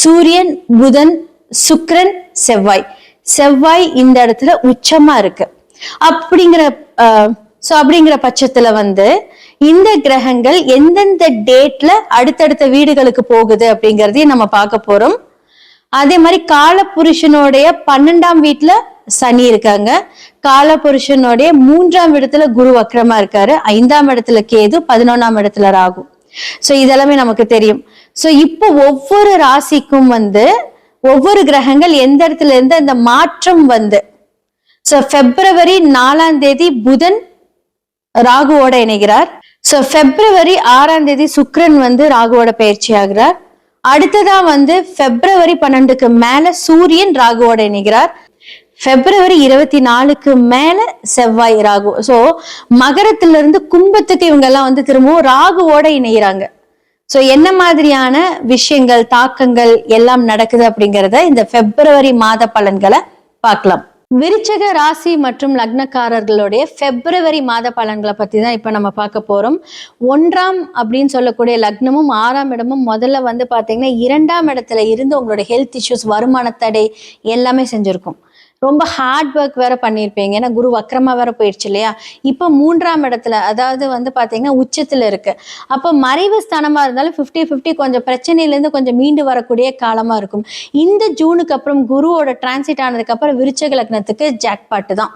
சூரியன் புதன் சுக்கிரன் செவ்வாய். செவ்வாய் இந்த இடத்துல உச்சமா இருக்கு. அப்படிங்கிற ஸோ அப்படிங்கிற பட்சத்துல வந்து இந்த கிரகங்கள் எந்தெந்த டேட்ல அடுத்தடுத்த வீடுகளுக்கு போகுது அப்படிங்கறதையும் நம்ம பார்க்க போறோம். அதே மாதிரி காலபுருஷனுடைய பன்னெண்டாம் வீட்டுல சனி இருக்காங்க. காலபுருஷனுடைய மூன்றாம் இடத்துல குரு வக்ரமா இருக்காரு. ஐந்தாம் இடத்துல கேது பதினொன்னாம் இடத்துல ராகு. சோ இதெல்லாமே நமக்கு தெரியும். ஸோ இப்போ ஒவ்வொரு ராசிக்கும் வந்து ஒவ்வொரு கிரகங்கள் எந்த இடத்துல இருந்து அந்த மாற்றம் வந்து. ஸோ பிப்ரவரி நாலாம் தேதி புதன் ராகுவோட இணைகிறார். ஸோ பிப்ரவரி ஆறாம் தேதி சுக்ரன் வந்து ராகுவோட பயிற்சி ஆகிறார். அடுத்ததா வந்து பிப்ரவரி பன்னெண்டுக்கு மேல சூரியன் ராகுவோட இணைகிறார். பிப்ரவரி இருபத்தி நாலுக்கு மேல செவ்வாய் ராகு. ஸோ மகரத்துல இருந்து கும்பத்துக்கு இவங்க எல்லாம் வந்து திரும்பவும் ராகுவோட இணைகிறாங்க. சோ என்ன மாதிரியான விஷயங்கள் தாக்கங்கள் எல்லாம் நடக்குது அப்படிங்கறத இந்த பிப்ரவரி மாத பலன்களை பார்க்கலாம். விருச்சக ராசி மற்றும் லக்னக்காரர்களுடைய பிப்ரவரி மாத பலன்களை பத்தி தான் இப்ப நம்ம பார்க்க போறோம். ஒன்றாம் அப்படின்னு சொல்லக்கூடிய லக்னமும் ஆறாம் இடமும் முதல்ல வந்து பாத்தீங்கன்னா இரண்டாம் இடத்துல இருந்து உங்களோட ஹெல்த் இஷ்யூஸ் வருமான தடை எல்லாமே செஞ்சிருக்கும். ரொம்ப ஹார்ட் ஒர்க் வேற பண்ணியிருப்பீங்க ஏன்னா குரு வக்கரமா வேற போயிடுச்சு இல்லையா? இப்போ மூன்றாம் இடத்துல அதாவது வந்து பார்த்தீங்கன்னா உச்சத்தில் இருக்கு. அப்போ மறைவு ஸ்தானமாக இருந்தாலும் 50 50 கொஞ்சம் பிரச்சனையிலேருந்து கொஞ்சம் மீண்டு வரக்கூடிய காலமாக இருக்கும். இந்த ஜூனுக்கு அப்புறம் குருவோட டிரான்சிட் ஆனதுக்கப்புறம் விருச்சக லக்னத்துக்கு ஜாக்பாட்டு தான்.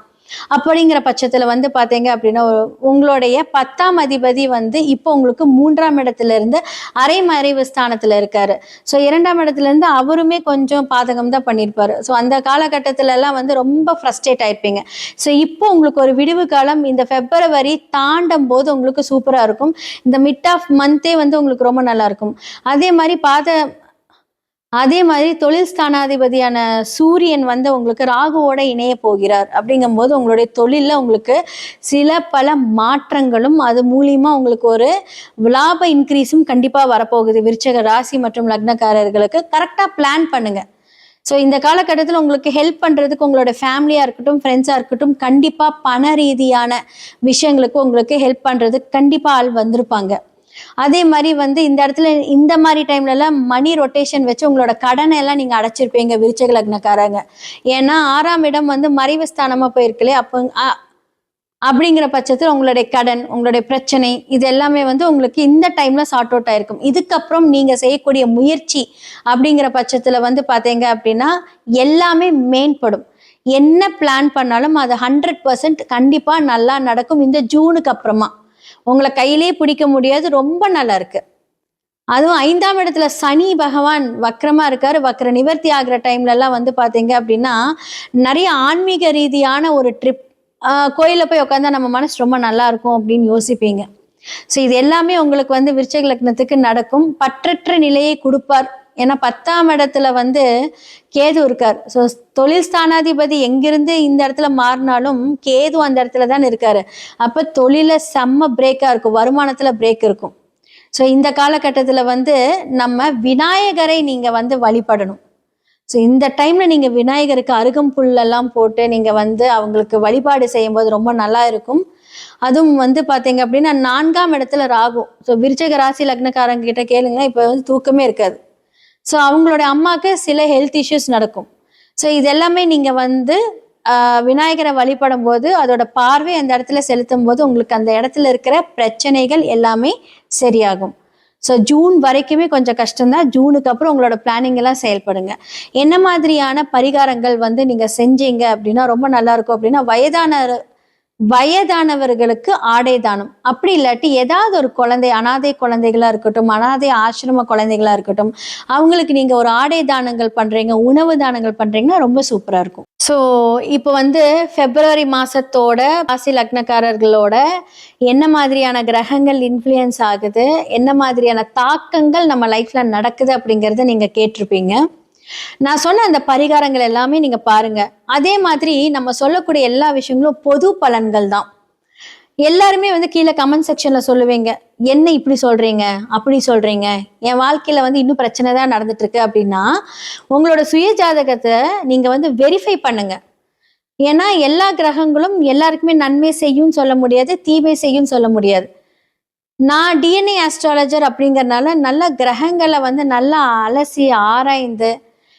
அப்படிங்கிற பட்சத்துல வந்து பாத்தீங்க அப்படின்னா உங்களுடைய பத்தாம் அதிபதி வந்து இப்போ உங்களுக்கு மூன்றாம் இடத்துல இருந்து அரை மறைவு ஸ்தானத்துல இருக்காரு. ஸோ இரண்டாம் இடத்துல இருந்து அவருமே கொஞ்சம் பாதகம் தான் பண்ணியிருப்பாரு ஸோ அந்த காலகட்டத்துல எல்லாம் வந்து ரொம்ப ஃப்ரஸ்ட்ரேட் ஆயிருப்பீங்க ஸோ இப்போ உங்களுக்கு ஒரு விடுவு காலம் இந்த ஃபெப்ரவரி தாண்டும் போது உங்களுக்கு சூப்பரா இருக்கும். இந்த மிட் ஆஃப் மந்தே வந்து உங்களுக்கு ரொம்ப நல்லா இருக்கும். அதே மாதிரி பாத அதே மாதிரி தொழில் ஸ்தானாதிபதியான சூரியன் வந்து உங்களுக்கு ராகுவோட இணைய போகிறார். அப்படிங்கும்போது உங்களுடைய தொழிலில் உங்களுக்கு சில பல மாற்றங்களும் அது மூலியமா உங்களுக்கு ஒரு லாப இன்க்ரீஸும் கண்டிப்பாக வரப்போகுது. விருச்சக ராசி மற்றும் லக்னக்காரர்களுக்கு கரெக்டாக பிளான் பண்ணுங்க. ஸோ இந்த காலகட்டத்தில் உங்களுக்கு ஹெல்ப் பண்ணுறதுக்கு உங்களோட ஃபேமிலியாக இருக்கட்டும் ஃப்ரெண்ட்ஸாக இருக்கட்டும் கண்டிப்பாக பண ரீதியான விஷயங்களுக்கு உங்களுக்கு ஹெல்ப் பண்ணுறதுக்கு கண்டிப்பாக ஆள் வந்திருப்பாங்க. அதே மாதிரி வந்து இந்த இடத்துல இந்த மாதிரி டைம்ல எல்லாம் மணி ரொட்டேஷன் வச்சு உங்களோட கடனை எல்லாம் நீங்க அடைச்சிருப்பீங்க விருச்சக லக்னக்காரங்க. ஏன்னா ஆறாம் இடம் வந்து மறைவு ஸ்தானமா போயிருக்கலே அப்போ அப்படிங்கிற பட்சத்தில் உங்களுடைய கடன் உங்களுடைய பிரச்சனை இது எல்லாமே வந்து உங்களுக்கு இந்த டைம்ல சார்ட் அவுட் ஆயிருக்கும். இதுக்கப்புறம் நீங்க செய்யக்கூடிய முயற்சி அப்படிங்கிற பட்சத்துல வந்து பாத்தீங்க அப்படின்னா எல்லாமே மேம்படும். என்ன பிளான் பண்ணாலும் அது ஹண்ட்ரட் பர்சன்ட் கண்டிப்பா நல்லா நடக்கும். இந்த ஜூனுக்கு அப்புறமா. உங்களை கையிலே பிடிக்க முடியாது ரொம்ப நல்லா இருக்கு. அதுவும் ஐந்தாம் இடத்துல சனி பகவான் வக்கரமா இருக்காரு. வக்கர நிவர்த்தி ஆகிற டைம்ல எல்லாம் வந்து பாத்தீங்க அப்படின்னா நிறைய ஆன்மீக ரீதியான ஒரு ட்ரிப் கோயிலில் போய் உட்காந்தா நம்ம மனசு ரொம்ப நல்லா இருக்கும் அப்படின்னு யோசிப்பீங்க. ஸோ இது எல்லாமே உங்களுக்கு வந்து விருச்சக லக்னத்துக்கு நடக்கும். பற்றற்ற நிலையை கொடுப்பார். ஏன்னா பத்தாம் இடத்துல வந்து கேது இருக்கார். ஸோ தொழில் ஸ்தானாதிபதி எங்கிருந்து இந்த இடத்துல மாறினாலும் கேது அந்த இடத்துல தான் இருக்காரு. அப்போ தொழில செம்ம பிரேக்காக இருக்கும். வருமானத்தில் பிரேக் இருக்கும். ஸோ இந்த காலகட்டத்தில் வந்து நம்ம விநாயகரை நீங்கள் வந்து வழிபடணும். ஸோ இந்த டைம்ல நீங்க விநாயகருக்கு அருகம்புல்லெல்லாம் போட்டு நீங்க வந்து அவங்களுக்கு வழிபாடு செய்யும்போது ரொம்ப நல்லா இருக்கும். அதுவும் வந்து பாத்தீங்க அப்படின்னா நான்காம் இடத்துல ராகு. ஸோ விருச்சக ராசி லக்னக்காரங்க கிட்ட கேளுங்க இப்போ வந்து தூக்கமே இருக்காது. ஸோ அவங்களோட அம்மாவுக்கு சில ஹெல்த் இஷ்யூஸ் நடக்கும். ஸோ இது எல்லாமே நீங்க வந்து ஆஹ், விநாயகரை வழிபடும் போது அதோட பார்வை அந்த இடத்துல செலுத்தும் போது உங்களுக்கு அந்த இடத்துல இருக்கிற பிரச்சனைகள் எல்லாமே சரியாகும். ஸோ ஜூன் வரைக்குமே கொஞ்சம் கஷ்டம்தான். ஜூனுக்கு அப்புறம் உங்களோட பிளானிங் எல்லாம் செயல்படுங்க. என்ன மாதிரியான பரிகாரங்கள் வந்து நீங்க செஞ்சீங்க அப்படின்னா ரொம்ப நல்லா இருக்கும் அப்படின்னா வயதான வயதானவர்களுக்கு ஆடை தானம். அப்படி இல்லாட்டி ஏதாவது ஒரு குழந்தை அனாதை குழந்தைகளா இருக்கட்டும் அனாதை ஆசிரம குழந்தைகளா இருக்கட்டும் அவங்களுக்கு நீங்க ஒரு ஆடை தானங்கள் பண்றீங்க உணவு தானங்கள் பண்றீங்கன்னா ரொம்ப சூப்பரா இருக்கும். ஸோ இப்போ வந்து பிப்ரவரி மாசத்தோட ராசி லக்னக்காரர்களோட என்ன மாதிரியான கிரகங்கள் இன்ஃப்ளூயன்ஸ் ஆகுது என்ன மாதிரியான தாக்கங்கள் நம்ம லைஃப்ல நடக்குது அப்படிங்கறத நீங்க கேட்டிருப்பீங்க. நான் சொன்ன அந்த பரிகாரங்கள் எல்லாமே நீங்க பாருங்க. அதே மாதிரி நம்ம சொல்லக்கூடிய எல்லா விஷயங்களும் பொது பலன்கள் தான். எல்லாருமே வந்து கீழே கமெண்ட் செக்ஷன்ல சொல்லுவீங்க என்ன இப்படி சொல்றீங்க? அப்படி சொல்றீங்க? என் வாழ்க்கையில வந்து இன்னும் பிரச்சனை தான் நடந்துட்டு இருக்கு அப்படின்னா உங்களோட சுய ஜாதகத்தை நீங்க வந்து வெரிஃபை பண்ணுங்க. ஏன்னா எல்லா கிரகங்களும் எல்லாருக்குமே நன்மை செய்யும் சொல்ல முடியாது தீமை செய்யும் சொல்ல முடியாது. நான் டிஎன்ஏ ஆஸ்ட்ராலஜர் அப்படிங்கறனால நல்ல கிரகங்களை வந்து நல்லா அலசி ஆராய்ந்து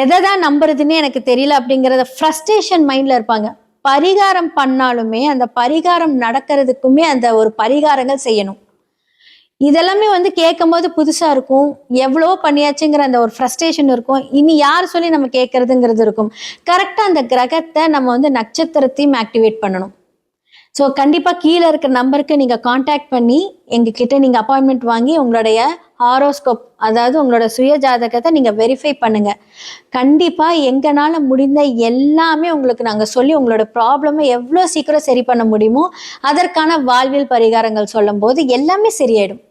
எதை தான் நம்புறதுன்னு எனக்கு தெரியல அப்படிங்கிறத ஃப்ரஸ்ட்ரேஷன் மைண்டில் இருப்பாங்க. பரிகாரம் பண்ணாலுமே அந்த பரிகாரம் நடக்கிறதுக்குமே அந்த ஒரு பரிகாரங்கள் செய்யணும். இதெல்லாமே வந்து கேட்கும்போது புதுசாக இருக்கும். எவ்வளோ பண்ணியாச்சுங்கிற அந்த ஒரு ஃப்ரஸ்ட்ரேஷன் இருக்கும். இனி யார் சொல்லி நம்ம கேட்கறதுங்கிறது இருக்கும். கரெக்டாக அந்த கிரகத்தை நம்ம வந்து நட்சத்திரத்தையும் ஆக்டிவேட் பண்ணணும். ஸோ கண்டிப்பாக கீழே இருக்கிற நம்பருக்கு நீங்கள் காண்டாக்ட் பண்ணி எங்ககிட்ட நீங்கள் அப்பாயின்மெண்ட் வாங்கி உங்களுடைய ஹாரோஸ்கோப் அதாவது உங்களோட சுய ஜாதகத்தை நீங்கள் வெரிஃபை பண்ணுங்கள் கண்டிப்பாக எங்களால் முடிந்த எல்லாமே உங்களுக்கு நாங்கள் சொல்லி உங்களோட ப்ராப்ளமை எவ்வளோ சீக்கிரம் சரி பண்ண முடியுமோ அதற்கான வாழ்வியல் பரிகாரங்கள் சொல்லும்போது எல்லாமே சரியாயிடும்.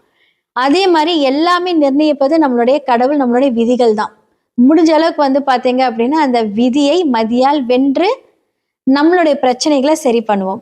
அதே மாதிரி எல்லாமே நிர்ணயிப்பது நம்மளுடைய கடவுள் நம்மளுடைய விதிகள் தான். முடிஞ்ச அளவுக்கு வந்து பார்த்தீங்க அப்படின்னா அந்த விதியை மதியால் வென்று நம்மளுடைய பிரச்சனைகளை சரி பண்ணுவோம்.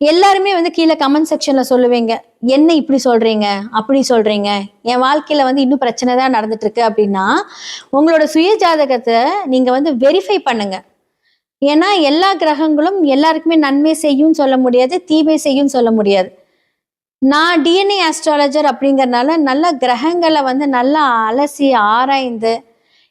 எல்லாருமே வந்து கீழே கமெண்ட் செக்ஷன்ல சொல்லுவீங்க என்ன இப்படி சொல்றீங்க? அப்படி சொல்றீங்க? என் வாழ்க்கையில வந்து இன்னும் பிரச்சனை தான் நடந்துட்டு இருக்கு. அப்படின்னா உங்களோட சுய ஜாதகத்தை நீங்க வந்து வெரிஃபை பண்ணுங்க. ஏன்னா எல்லா கிரகங்களும் எல்லாருக்குமே நன்மை செய்யும் சொல்ல முடியாது தீமை செய்யும் சொல்ல முடியாது. நான் டிஎன்ஏ ஆஸ்ட்ராலஜர் அப்படிங்கறனால நல்ல கிரகங்களை வந்து நல்லா அலசி ஆராய்ந்து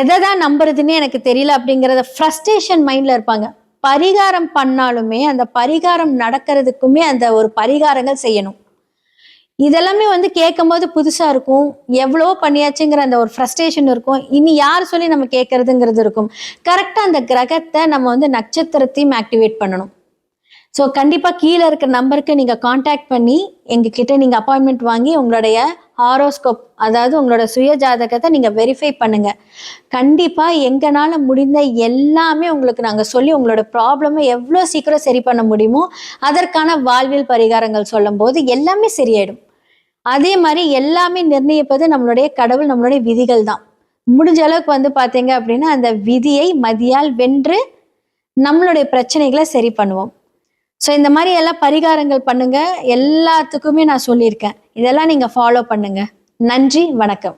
எதை தான் நம்புறதுன்னு எனக்கு தெரியல அப்படிங்கிறத ஃப்ரஸ்ட்ரேஷன் மைண்டில் இருப்பாங்க. பரிகாரம் பண்ணாலுமே அந்த பரிகாரம் நடக்கிறதுக்குமே அந்த ஒரு பரிகாரங்கள் செய்யணும். இதெல்லாமே வந்து கேட்கும்போது புதுசாக இருக்கும். எவ்வளோ பண்ணியாச்சுங்கிற அந்த ஒரு ஃப்ரஸ்ட்ரேஷன் இருக்கும். இனி யார் சொல்லி நம்ம கேட்கறதுங்கிறது இருக்கும். கரெக்டாக அந்த கிரகத்தை நம்ம வந்து நட்சத்திரத்தையும் ஆக்டிவேட் பண்ணணும். ஸோ கண்டிப்பாக கீழே இருக்கிற நம்பருக்கு நீங்கள் காண்டாக்ட் பண்ணி எங்ககிட்ட நீங்கள் அப்பாயின்மெண்ட் வாங்கி உங்களுடைய ஹாரோஸ்கோப் அதாவது உங்களோட சுய ஜாதகத்தை நீங்கள் வெரிஃபை பண்ணுங்க. கண்டிப்பாக எங்களால் முடிந்த எல்லாமே உங்களுக்கு நாங்கள் சொல்லி உங்களோட ப்ராப்ளமை எவ்வளோ சீக்கிரம் சரி பண்ண முடியுமோ அதற்கான வாழ்வியல் பரிகாரங்கள் சொல்லும்போது எல்லாமே சரியாயிடும். அதே மாதிரி எல்லாமே நிர்ணயிப்பது நம்மளுடைய கடவுள் நம்மளுடைய விதிகள் தான். முடிஞ்ச அளவுக்கு வந்து பார்த்தீங்க அப்படின்னா அந்த விதியை மதியால் வென்று நம்மளுடைய பிரச்சனைகளை சரி பண்ணுவோம். ஸோ இந்த மாதிரி எல்லாம் பரிகாரங்கள் பண்ணுங்க. எல்லாத்துக்குமே நான் சொல்லியிருக்கேன். இதெல்லாம் நீங்கள் ஃபாலோ பண்ணுங்க. நன்றி வணக்கம்.